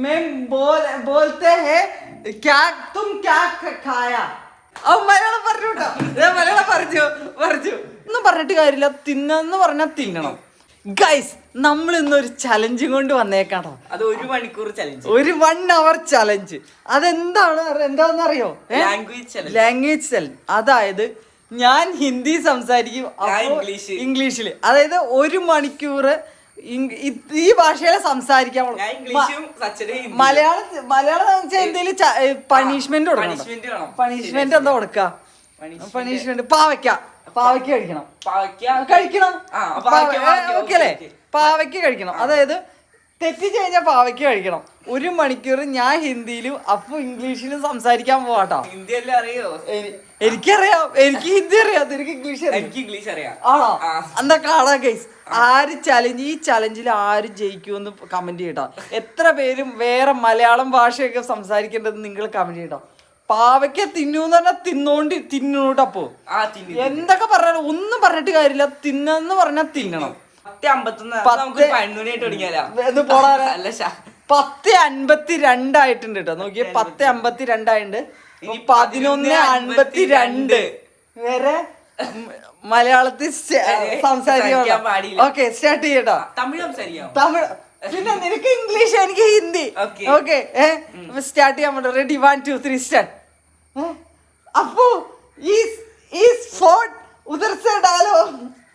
मैं बोल बोलते हैं क्या तुम क्या ख- खाया അവൻ മലയാളം പറഞ്ഞു കേട്ടോ ദേ മലയാളം പറഞ്ഞു പറഞ്ഞു ഒന്നും പറഞ്ഞിട്ട് കാര്യമില്ല തിന്നെന്ന് പറഞ്ഞാൽ തിന്നണം ഗൈസ് നമ്മൾ ഇന്നൊരു ചലഞ്ചും കൊണ്ട് വന്നേക്കാട്ടോ അത് ഒരു മണിക്കൂർ ചലഞ്ച് ഒരു വൺ അവർ ചലഞ്ച് അതെന്താണ് അറി- എന്താണെന്ന് അറിയോ Language challenge. ലാംഗ്വേജ് ചലഞ്ച് അതായത് ഞാൻ ഹിന്ദി സംസാരിക്കും ഞാൻ അപ്പോ ഇംഗ്ലീഷ്. ഇംഗ്ലീഷില് അതായത് ഒരു മണിക്കൂർ ഇങ്- ഇത് ഈ ഭാഷയിലെ സംസാരിക്കാൻ മലയാളം മലയാളം എന്തെങ്കിലും പണിഷ്മെന്റ് കൊടുക്കണം. പണിഷ്മെന്റ് എന്താ കൊടുക്ക. പണിഷ്മെന്റ്. പാവയ്ക്ക. പാവയ്ക്ക് കഴിക്കണം. കഴിക്കണം. ഓക്കെ അല്ലേ പാവയ്ക്ക് കഴിക്കണം. അതായത് തെറ്റിച്ച് കഴിഞ്ഞാൽ പാവയ്ക്ക് കഴിക്കണം. ഒരു മണിക്കൂർ ഞാൻ ഹിന്ദിയിലും അപ്പൊ ഇംഗ്ലീഷിലും സംസാരിക്കാൻ പോവാട്ടോ. ഹിന്ദി എല്ലാം അറിയോ? എനി- എനിക്കറിയാം. എനിക്ക് ഹിന്ദി അറിയാം. എനിക്ക് ഇംഗ്ലീഷ് അറിയാം. എനിക്ക് ഇംഗ്ലീഷ് അറിയാം. ആണോ. എന്താ കാണാ ഗൈസ് ആര് ചലഞ്ച് ഈ ചലഞ്ചിൽ ആര് ജയിക്കുമെന്ന് കമന്റ് ചെയ്യട്ടോ. എത്ര പേരും വേറെ മലയാളം ഭാഷയൊക്കെ സംസാരിക്കേണ്ടത് നിങ്ങൾ കമന്റ് ചെയ്യട്ടോ. പാവയ്ക്ക തിന്നൂന്ന് പറഞ്ഞാൽ തിന്നോണ്ട് തിന്നൂട്ടപ്പോ എന്തൊക്കെ പറഞ്ഞാലും ഒന്നും പറഞ്ഞിട്ട് കാര്യമില്ല. തിന്നെന്ന് പറഞ്ഞാൽ തിന്നണം. പത്ത് അമ്പത്തൊന്ന് നമുക്ക് തുടങ്ങിയാലോ. അല്ല അൻപത്തി രണ്ടായിട്ടുണ്ട് കേട്ടോ നോക്കിയ പത്ത് അമ്പത്തി രണ്ടായിട്ടുണ്ട് ഇനി പതിനൊന്ന് അൻപത്തി രണ്ട് വേറെ? മലയാളത്തിൽ സംസാരിക്കാൻ. ഓക്കെ സ്റ്റാർട്ട് ചെയ്യട്ടോ. തമിഴ് സംസാരിക്കാം തമിഴ് പിന്നെ നിനക്ക് ഇംഗ്ലീഷ് എനിക്ക് ഹിന്ദി ഓക്കെ. ഓക്കെ സ്റ്റാർട്ട് ചെയ്യാൻ പറ്റും ready one two three start അപ്പോ ഈ ഈ ഫോൺ ഉദർ സെ ഡാലോ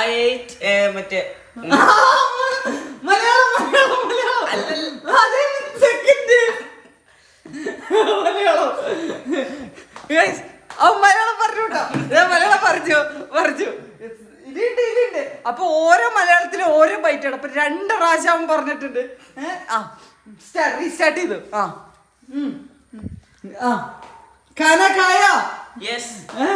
Uh, മറ്റേ മലയാളം മലയാളം മലയാളം. അതെ സെക്കൻഡ് മലയാളം. അവൻ മലയാളം പറഞ്ഞു കേട്ടോ ഞാൻ മലയാളം പറഞ്ഞു പറഞ്ഞു. ഇതുണ്ട് ഇതുണ്ട്. അപ്പൊ ഓരോ മലയാളത്തിലും ഓരോ ആണ്. അപ്പൊ രണ്ട് പ്രാവശ്യം അവൻ പറഞ്ഞിട്ടുണ്ട്? ആ. സ്റ്റാർട്ട് റീസ്റ്റാർട്ട് ചെയ്തു. ആ. ആ. ഖാന ഖായ yes. ഏ?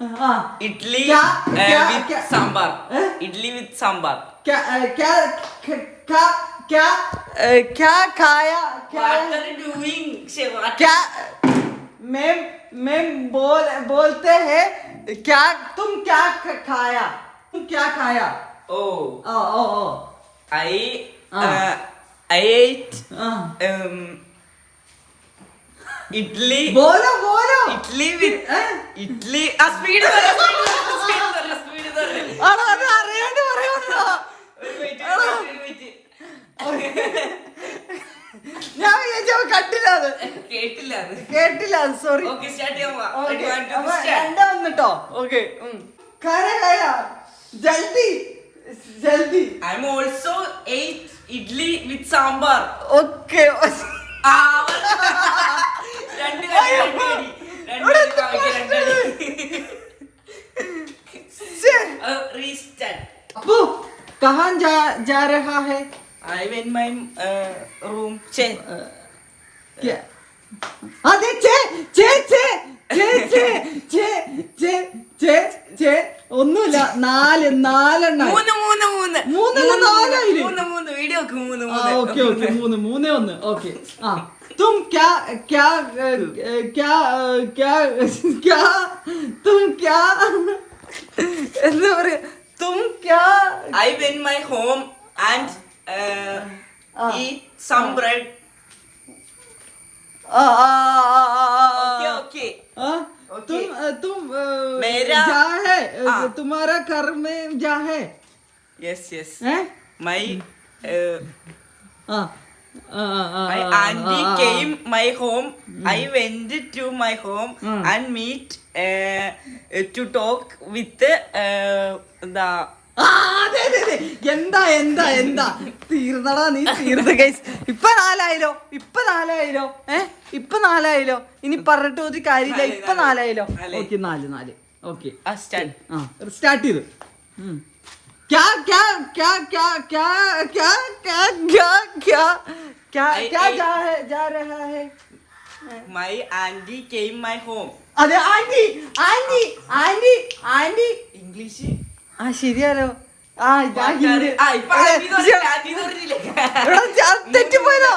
इडली विद सांबार इडली विद सांबार क्या क्या क्या क्या क्या खाया क्या डूइंग क्या मैम मैम बोल बोलते हैं क्या तुम क्या खाया तुम क्या खाया ओ ओ ओ आई आई एट ഇഡ്ലി. ബോലോ ബോലോ. ഇഡ്ലി ഇഡ്ലി. ആ സ്പീഡ് ഞാൻ വിചാരിച്ചവ കണ്ടില്ല അത്. കേട്ടില്ല കേട്ടില്ല അത് സോറി രണ്ടാ വന്നിട്ടോ ഓക്കെ കാര കാര. ജൽദി. ജൽദി. I am also ate idli with sambar. Okay. ആ രണ്ട് കടി രണ്ട് കടി രണ്ട് കടി റീസ്റ്റാർട്ട്. അപ്പു കഹാൻ ജാ ജാ രഹാ ഹേ? I went my room. ചേ അതെ ചേ ചേ ചേ ഒന്നുമില്ല നാല് നാലെണ്ണം. മൂന്ന് മൂന്ന് മൂന്ന്. മൂന്ന് നാലായില്ലേ? മൂന്ന് മൂന്ന്. വീഡിയോ മൂന്ന്. Okay okay. മൂന്ന് മൂന്നേ ഒന്ന്. ഓക്കെ. ആ. क्या क्या क्या? क्या क्या तुम क्या? तुम क्या? I been my home and bread okay तुम तुम मेरा जा है तुम्हारा घर में जा है। यस यस माई हाँ। Auntie came my home I went to my home and meet to talk with എന്താ? എന്താ എന്താ എന്താ? തീർന്നടാ നീ തീർന്ന ഗൈസ് ഇപ്പൊ നാലായിരോ? ഇപ്പൊ നാലായിരോ? ഏ? ഇപ്പൊ നാലായിരോ? ഇനി പറഞ്ഞിട്ട് ഒരു കാര്യമില്ല. ഇപ്പൊ നാലായിരോ? ഓക്കെ നാല് നാല്. ഓക്കെ. സ്റ്റാർട്ട് ചെയ്തു. My auntie came my home. അതെ auntie auntie auntie auntie English ആ ശരിയാലോ. ആ തെറ്റിപ്പോയതോ.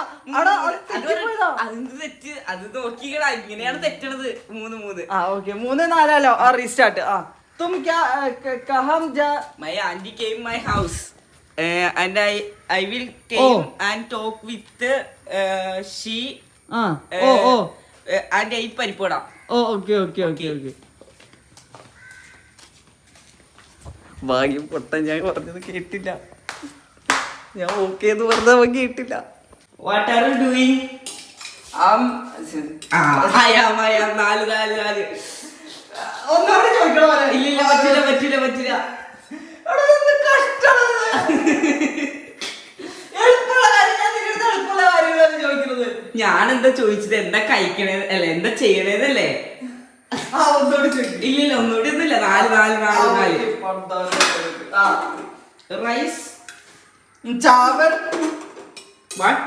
അത് നോക്കിക്കടാ ഇങ്ങനെയാണ് തെറ്റണത്. മൂന്ന് മൂന്ന്. ആ ഓക്കെ. മൂന്ന് നാലാലോ. ആ റീസ്റ്റാർട്ട് ആ. तुम क्या कहम जा? My auntie came my house. Uh, and I I will came Oh. and talk with uh, she ആ uh, oh oh. uh, and ate പരിപ്പട oh okay okay okay okay. ഭാഗ്യം പൊട്ടൻ ഞാൻ പറഞ്ഞത് കേട്ടില്ല. ഞാൻ ഓക്കെ എന്ന് പറഞ്ഞത് അവൻ കേട്ടില്ല. What are you doing am. I am I am നാല് നാല് നാല്. ഒന്നോട് ചോദിക്കണോ ഇല്ല പറ്റില്ല പറ്റില്ല പറ്റില്ല ഞാൻ എന്താ ചോദിച്ചത്? എന്താ കഴിക്കണേത് അല്ല എന്താ ചെയ്യണേതല്ലേ ഇല്ലില്ല ഒന്നുകൂടി ഒന്നുമില്ല. നാല് നാല് നാല് നാല്. റൈസ്. ചാവൽ. വാട്ട്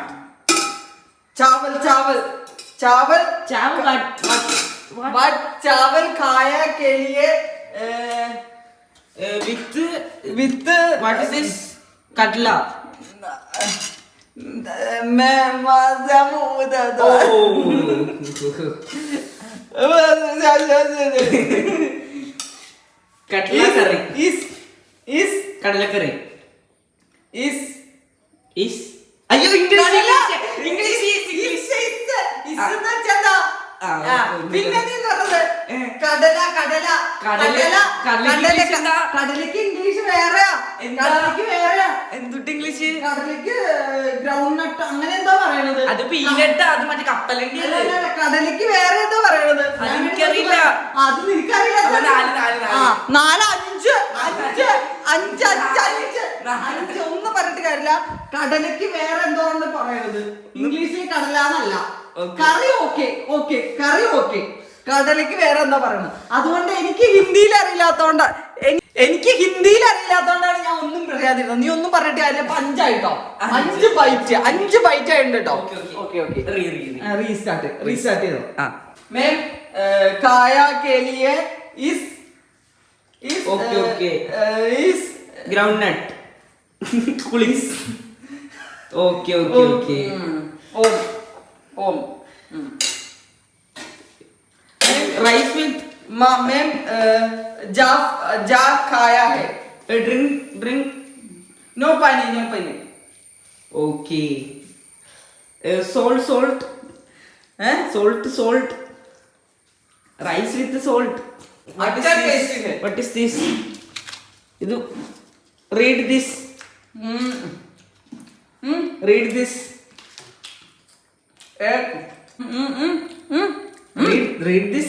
ചാവൽ ചാവൽ. ചാവൽ. ചാവൽ बट चावल खाया के लिए with with what is this कटला मैं मजा मुंह दो കടല കറി. ഇസ് ഇസ് കടലക്കറി. ഇസ് ഇസ് അയ്യോ English English English is is പിന്നെ നീ പറഞ്ഞത്? കടല കടല. കടല? കടലക്ക് ഇംഗ്ലീഷ് വേറെയാ. കടലക്ക് വേറെയാ. എന്തുട്ട് ഇംഗ്ലീഷ്? കടലക്ക് ഗ്രൗണ്ട് നട്ട് അങ്ങനെ എന്താ പറയണത്. അത് പീനട്ട് അത് മറ്റേ കപ്പലണ്ടി കടലക്ക് വേറെ എന്താ പറയണത്. എനിക്കറിയില്ല. അത് നിനക്കറിയില്ല നാല്, അഞ്ച് അഞ്ച് അഞ്ച് അഞ്ച് അഞ്ച്. അഞ്ച് ഒന്നും പറഞ്ഞിട്ട് കാര്യമില്ല. കടലക്ക് വേറെ എന്തോന്ന് പറയണത്. ഇംഗ്ലീഷിൽ കടലാന്നല്ല. കറി ഓക്കെ ഓക്കെ കറി ഓക്കെ കടലക്ക് വേറെ എന്താ പറയുന്നത് അതുകൊണ്ട് എനിക്ക് ഹിന്ദിയിൽ അറിയില്ലാത്തോണ്ട് എനിക്ക് ഹിന്ദിയിൽ അറിയില്ലാത്തോണ്ടാണ് ഞാൻ ഒന്നും പറയാതിരുന്നത്. നീ ഒന്നും പറഞ്ഞിട്ട് അതിന്റെ പഞ്ചായിട്ടോ അഞ്ച് ബൈറ്റ് അഞ്ച്. ബൈറ്റ് ആയിട്ട് കേട്ടോ. റീസ്റ്റാർട്ട് റീസ്റ്റാർട്ട് ചെയ്തോ? മേം കായ കേലിയെ is is okay okay is ground nut okay okay okay में जा जा खाया है। ड्रिंक ड्रिंक नो पानी नो पानी। ओके सोल्ट सोल्ट है? Salt salt rice with salt what is this what is this इधर read this hmm hmm read this एक hmm hmm hmm read read this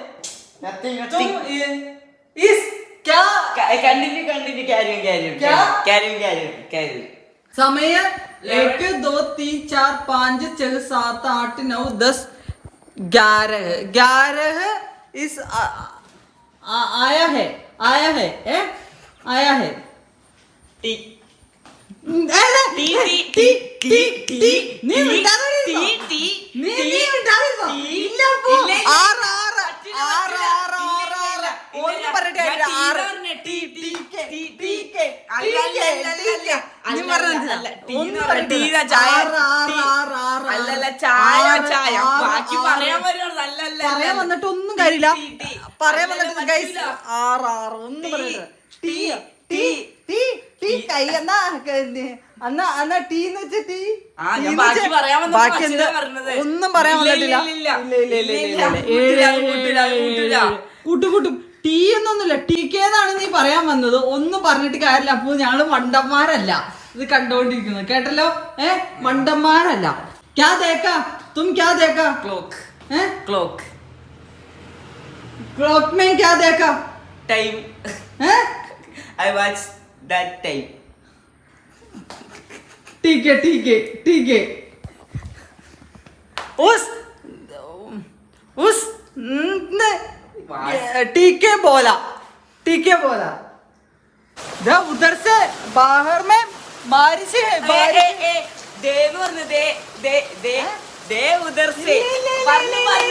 nothing nothing is ക്യാ continue continue carry carry carry carry carry समय एक दो तीन चार पाँच छह सात आठ नौ दस ग्यारह ग्यारह इस आ, आ, आया है आया है ए? आया है tea tea tea tea tea നീ മിണ്ടാതെ നീ നീ മിണ്ടാതെ ഇല്ല ഇല്ല. ആറാ. ഒന്ന് പറയാൻ വന്നിട്ട് ഒന്നും കാര്യമില്ല. പറയാൻ വന്നിട്ട് ആറ് ആറ് ഒന്നും പറഞ്ഞിട്ട്. ടീ ടീ കൈ എന്നാ അന്നാ അന്നാ ടീ എന്ന് വെച്ച ടീ ബാക്കി ഒന്നും പറയാൻ പറ്റില്ല കൂട്ടുകൂട്ടും ടീ എന്നൊന്നുമില്ല ടീ കേന്നാണ് നീ പറയാൻ വന്നത് ഒന്നും പറഞ്ഞിട്ട് കാര്യമില്ല അപ്പൊ ഞങ്ങൾ മണ്ടന്മാരല്ല ഇത് കണ്ടോണ്ടിരിക്കുന്നത് കേട്ടല്ലോ ഏ മണ്ടന്മാരല്ല ക്യാ തേക്കാ തും ക്യാ തേക്കാ ക്ലോക്ക് ഏ ക്ലോക്ക് क्लॉक में क्या देखा time I watch that time. ठीक है ठीक है ठीक है उस उस ने ठीक है बोला ठीक है बोला जब उधर से बाहर में बारिश है बारिश देव दे दे दे പറഞ്ഞില്ല.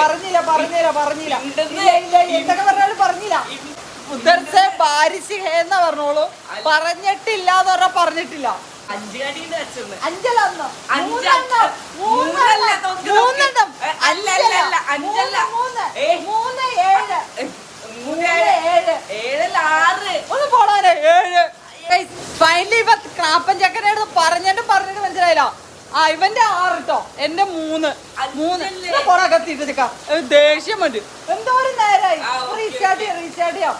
പറഞ്ഞില്ല. പറഞ്ഞില്ല. പറഞ്ഞില്ല. ഉദർസെ ബാരിശ് ഹേ പറഞ്ഞോളൂ. പറഞ്ഞിട്ടില്ല എന്ന് പറഞ്ഞിട്ടില്ല. അഞ്ച് കടിയുണ്ട് അഞ്ചലെണ്ണം. മൂന്നെണ്ണം. മൂന്നെണ്ണം അല്ല, അല്ല, അല്ല, അഞ്ചല്ല. മൂന്ന്. മൂന്ന്. ഏഴ്. മൂന്ന് ഏഴ്. ഏഴ്. ഏഴല്ല ആറ്. ഒന്ന് പോടാനെ ഏഴ്. ഫൈനലി ഇപ്പൊ ക്രാപ്പൻ അടുത്ത് പറഞ്ഞിട്ട് പറഞ്ഞിട്ട് മനസ്സിലായില്ല. ആ ഇവന്റെ ആറ് കേട്ടോ എന്റെ മൂന്ന്. മൂന്ന്. പോടാ കത്തിയിട്ട് ദേഷ്യം വരും എന്തോരം നേരായി. ആ, ഓക്കേ, റീസ്റ്റാർട്ട്. ചെയ്യാം റീസ്റ്റാർട്ട് ചെയ്യാം.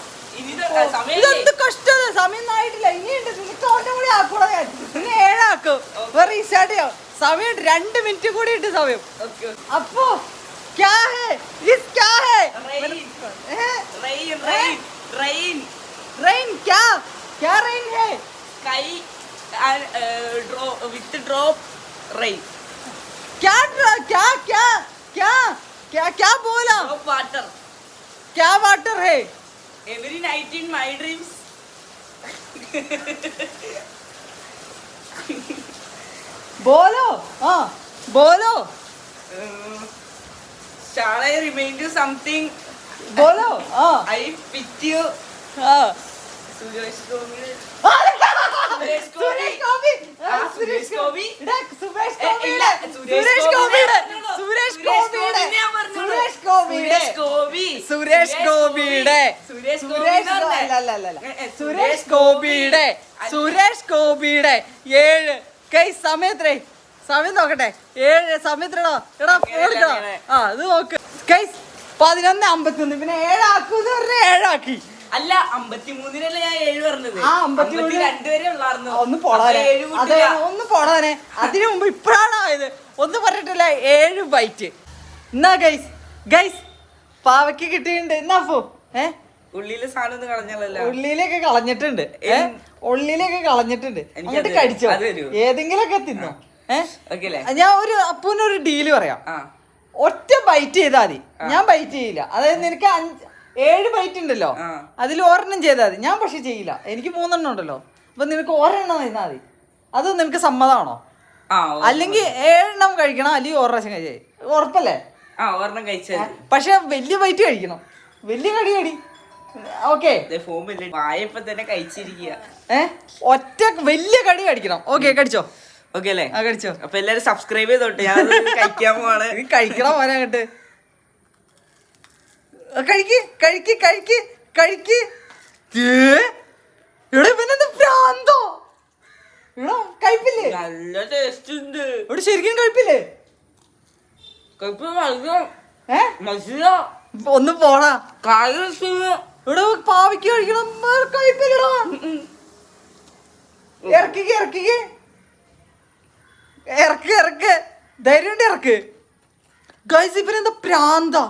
ഇതെന്ത് കഷ്ടത സമയം ആയിട്ടില്ല ഇനിയുണ്ട് നിനക്ക് അവന്റെ കൂടി ആക്കൂടാ ഞാൻ ഇനി ഏഴാക്കും റീസ്റ്റാർട്ട് ചെയ്യാം സമയം രണ്ട് മിനിറ്റ് കൂടി ഉണ്ട് സമയം ഓക്കെ അപ്പോ ക്യാ ഹേ ഇസ് ക്യാ ഹേ റെയിൻ ഏ? റെയിൻ റെയിൻ റെയിൻ റെയിൻ ക്യാ ക്യാ rain hey sky draw with drop rain क्या ड्र- क्या क्या क्या क्या क्या बोला ഡ്രോപ്പ് വാട്ടർ क्या वाटर है every night in my dreams ബോലോ? ആ ബോലോ? Shall I remind you something ബോലോ ആ. ഐ ഫിറ്റ് യു ആ. സുരേഷ് ഗോപി. സുരേഷ് ഗോപി. സുരേഷ് ഗോപി. സുരേഷ് ഗോപി. സുരേഷ് ഗോപിയുടെ. സുരേഷ് ഗോപിയുടെ. സുരേഷ് ഗോപിയുടെ. സുരേഷ് ഗോപിയുടെ. അല്ല, അല്ല, സുരേഷ് ഗോപിയുടെ സുരേഷ് ഗോപിയുടെ ഏഴ്. കൈ സമയത്രേ സമയം നോക്കട്ടെ. ഏഴ് സമയത്തിനടാ എടാ അങ്ങനെ, ആ അത് നോക്ക്. കൈ പതിനൊന്ന് അമ്പത്തൊന്ന് പിന്നെ ഏഴാക്കൂന്ന് പറഞ്ഞ ഏഴാക്കി. അല്ല അമ്പത്തിമൂന്നിനല്ലേ ഞാൻ ഏഴ് പറഞ്ഞത്. ആ, അമ്പത്തിമൂന്നിന് രണ്ടുപേരെ ഉള്ളായിരുന്നു. ഒന്ന് പോടാനെ അതെ ഒന്ന് അതിനു മുമ്പ് ഇപ്പോഴാണ് ആയത് ഒന്ന് പറഞ്ഞിട്ടില്ല. ഏഴ് ബൈറ്റ് എന്നാ ഗൈസ് ഗൈസ് പാവയ്ക്ക് കിട്ടിയിട്ടുണ്ട്. എന്നാ പോ? ഏ? ഉള്ളിലെ സാധനം ഒന്നും കളഞ്ഞല്ലോ ഉള്ളിയിലേക്ക് കളഞ്ഞിട്ടുണ്ട്. ഏ? എൻ- കളഞ്ഞിട്ടുണ്ട്. എന്നിട്ട് കടിച്ചോ? ഏതെങ്കിലുമൊക്കെ തിന്നോ. ഏഹ് ഞാൻ ഒരു അപ്പൂനൊരു ഡീൽ പറയാം. ഒറ്റ ബൈറ്റ് ചെയ്താൽ മതി. ഞാൻ ബൈറ്റ് ചെയ്യില്ല. അതായത് നിനക്ക് അഞ്ച് ഏഴ് ബൈറ്റ് ഉണ്ടല്ലോ. അതിൽ ഒരെണ്ണം ചെയ്താൽ മതി. ഞാൻ പക്ഷെ ചെയ്യില്ല. എനിക്ക് മൂന്നെണ്ണം ഉണ്ടല്ലോ. അപ്പൊ നിനക്ക് ഒരെണ്ണം തിന്നാൽ മതി. അത് നിനക്ക് സമ്മതമാണോ അല്ലെങ്കിൽ ഏഴെണ്ണം കഴിക്കണം അല്ലെങ്കിൽ ഒരു പ്രാവശ്യം കഴിച്ചേ. ഉറപ്പല്ലേ? ആ ഒരെണ്ണം പക്ഷെ വലിയ ബൈറ്റ് കഴിക്കണം. വലിയ കടി കടി. ഓക്കെ വായപ്പോ തന്നെ കഴിച്ചിരിക്കുക ഏ? ഒറ്റ വലിയ കടി കടിക്കണം. ഓക്കെ കടിച്ചോ? ഓക്കെ അല്ലേ? ആ കടിച്ചോ? അപ്പൊ എല്ലാരും സബ്സ്ക്രൈബ് ചെയ്തോട്ടെ. ഞാൻ കഴിക്കാൻ പോവാണ്. കഴിക്കണം മോനെ അങ്ങട്ട്. കഴിക്ക് കഴിക്ക് കഴിക്ക് കഴിക്ക്. ഇവിടെ പിന്നെ പ്രാന്തോ കഴിപ്പില്ലേ? നല്ല ടേസ്റ്റ് ഉണ്ട്. ഇവിടെ ശരിക്കും കഴിപ്പില്ലേ? കഴിപ്പ് മധുരം. ഏ? മധുരം. ഒന്ന് പോടാ. കാര്യം ഇവിടെ പാവിക്ക് കഴിക്കണം. കഴിപ്പില്ലടാ ഇറക്കിക്ക് ഇറക്കിക്ക്. ഇറക്ക് ഇറക്ക്. ധൈര്യം ഉണ്ട് ഇറക്ക്. ഗൈസ് ഇവനെന്താ പ്രാന്താ?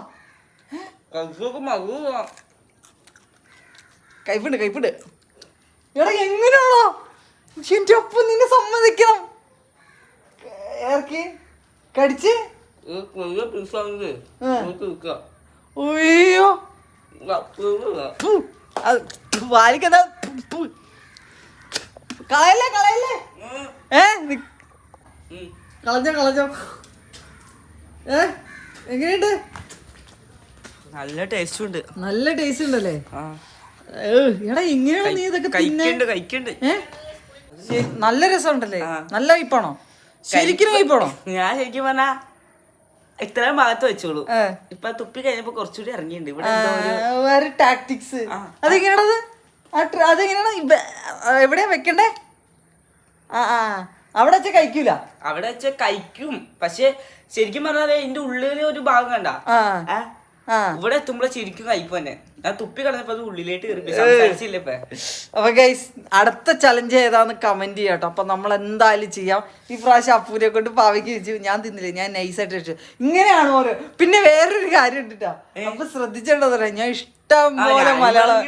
കൈപ്പിണ്ട് കൈപ്പുണ്ട്. എടാ എങ്ങനെയാണോ? എന്റെ ഒപ്പം നിന്നെ സമ്മതിക്കണം. ഇറക്കി. കടിച്ച്. വലിയ ഫു. കളയല്ലേ കളയല്ലേ? ഏ നി- കളഞ്ഞോ കളഞ്ഞോ. ഏ എങ്ങനെയുണ്ട്? നല്ല ടേസ്റ്റ് ഉണ്ട് നല്ല ടേസ്റ്റ് ഉണ്ടല്ലേ എടാ ഇങ്ങനെയാണ് നീ ഇതൊക്കെ കഴിക്കണ്ട് കഴിക്കണ്ട് ഏ? നല്ല രസമുണ്ടല്ലേ. നല്ല വൈപ്പാണോ ശരിക്കും വൈപ്പാണോ ഞാൻ ശരിക്കും പറഞ്ഞാ ഇത്രയും ഭാഗത്ത് വെച്ചോളൂ. ഇപ്പൊ തുപ്പി കഴിഞ്ഞപ്പോ കുറച്ചുകൂടി ഇറങ്ങിയിട്ടുണ്ട്. ഇവിടെ എന്തോ ഒരു വേറെ ടാക്ടിക്സ് ആ. അതെങ്ങനെയാണത്? ആ ട്ര- അതെങ്ങനെയാണ്? ആ, എവിടെയാ വെക്കണ്ടേ? ആ ആ. അവിടെ വെച്ച കഴിക്കൂല? അവിടെ വെച്ച കഴിക്കും. പക്ഷെ ശരിക്കും പറഞ്ഞാൽ എന്റെ ഉള്ളിലെ ഒരു ഭാഗം കണ്ട? ആ. ആ. ഇവിടെ എത്തുമ്പോഴേ ശരിക്കും കഴിക്കും തന്നെ. ഞാൻ തുപ്പി കളഞ്ഞപ്പോ അത് ഉള്ളിലേക്ക് കയറി സംസാരിച്ചില്ല ഇപ്പൊ. അപ്പൊ ഗൈസ് അടുത്ത ചലഞ്ച് ഏതാന്ന് കമന്റ് ചെയ്യാട്ടോ അപ്പൊ നമ്മൾ എന്തായാലും ചെയ്യാം. ഈ പ്രാവശ്യം അപ്പൂരെ കൊണ്ട് പാവയ്ക്ക് വെച്ചു ഞാൻ തിന്നില്ല? ഞാൻ നൈസായിട്ട് വെച്ചു ഇങ്ങനെയാണ് ഓരോ പിന്നെ വേറൊരു കാര്യം ഉണ്ടിട്ടാ അപ്പൊ ശ്രദ്ധിച്ചേണ്ടതല്ല ഞാൻ ഇഷ്ടം പോലെ മലയാളം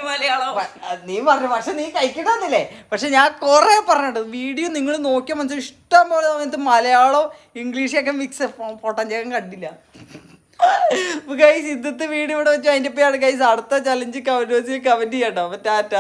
നീ പറഞ്ഞു. പക്ഷെ നീ കഴിക്കണമെന്നില്ലേ? പക്ഷെ ഞാൻ കൊറേ പറഞ്ഞിട്ടുണ്ട്. വീഡിയോ നിങ്ങൾ നോക്കിയ മനസ്സിൽ ഇഷ്ടം പോലെ സമയത്ത് മലയാളം ഇംഗ്ലീഷൊക്കെ മിക്സ് പൊട്ടഞ്ചേക്കം കണ്ടില്ല. ഗൈസ് ഇന്നത്തെ വീഡിയോ ഇവിടെ വെച്ചു അതിന്റെ പേരാണ് ഗൈസ് അടുത്ത ചലഞ്ച് കമന്റ് വെച്ച് കമന്റ് ചെയ്യട്ടോ അപ്പൊ ടാറ്റ.